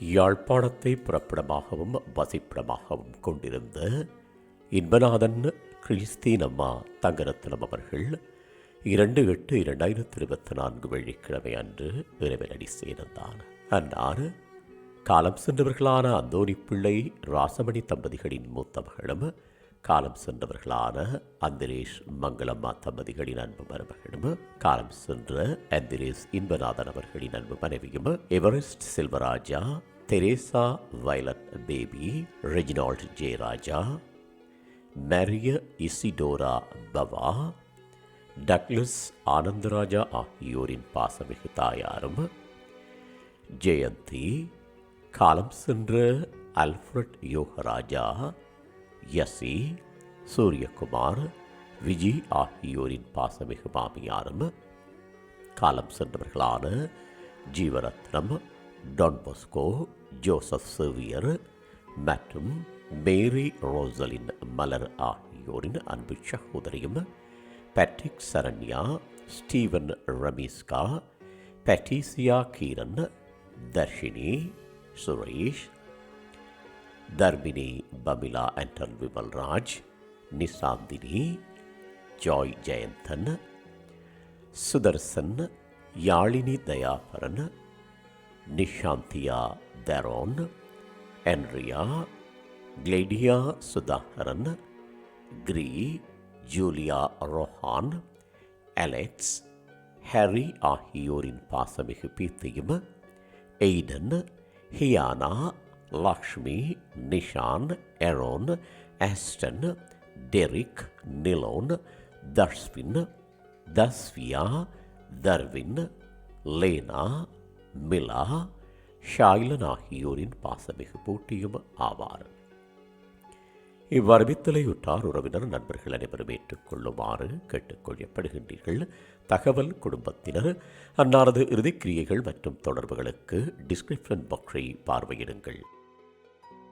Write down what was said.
யாழ்ப்பாணத்தை புறப்படமாகவும் வசிப்பிடமாகவும் கொண்டிருந்த இன்பநாதன் கிறிஸ்தீனம்மா தங்கரத்னம் அவர்கள் இரண்டு எட்டு இரண்டாயிரத்தி இருபத்தி நான்கு வெள்ளிக்கிழமை அன்று இறைவனடி சேர்ந்தார். அன்னார் காலம் சென்றவர்களான அந்தோனி பிள்ளை ராசமணி தம்பதிகளின் மூத்த மகளும் காலம் சென்றவர்களான அந்திரேஷ் மங்களம்மா தம்பதிகளின் அன்பு மருமகனும் காலம் சென்ற அந்திரேஷ் இன்பநாதன் அவர்களின் அன்பு மனைவியும் Everest Selvaraja Theresa Violet Baby Reginald Jeyaraja Maria Isidora Bava Douglas Anandaraja ஆகியோரின் பாசமிகு தாயாரும் ஜெயந்தி காலம் சென்ற அல்ஃப்ரட் யோகராஜா யசி சூரியகுமார் விஜி ஆகியோரின் பாசமிகு மாமியாரும் காலம் சென்றவர்களான ஜீவரத்னம் டான்பொஸ்கோ ஜோசப் சேவியர் மற்றும் மேரி ரோசலின் மலர் ஆகியோரின் அன்பு சகோதரியும் Patrick Saranya Steven Rameeska Patricia Kieran Tharshini Suresh Tharpini Pamela Anton Vimalraj Nishanthini Joy Jeyanthan Sutharsan Yazhini Thayaparan Nishanthiya Tharon Enriya Gladia Suthakaran கிரீ Julia Rohan Alex Harry ஆகியோரின் பாசமிகு பீத்தையும் Aiden Hiyana Lakshmi Nishan Aaron Aston Derek Nilon Tharswin Thasviya Tharvin Lena Mila Shaylan ஆகியோரின் பாசமிகு போட்டியும் ஆவார் இவ்வறிவித்தலையுற்றார் உறவினர் நண்பர்கள் அனைவரும் ஏற்றுக்கொள்ளுமாறு கேட்டுக்கொள்ளப்படுகின்றீர்கள். தகவல் குடும்பத்தினர் அன்னாரது இறுதிக்கிரியைகள் மற்றும் தொடர்புகளுக்கு டிஸ்கிரிப்ஷன் பாக்ஸை பார்வையிடுங்கள்.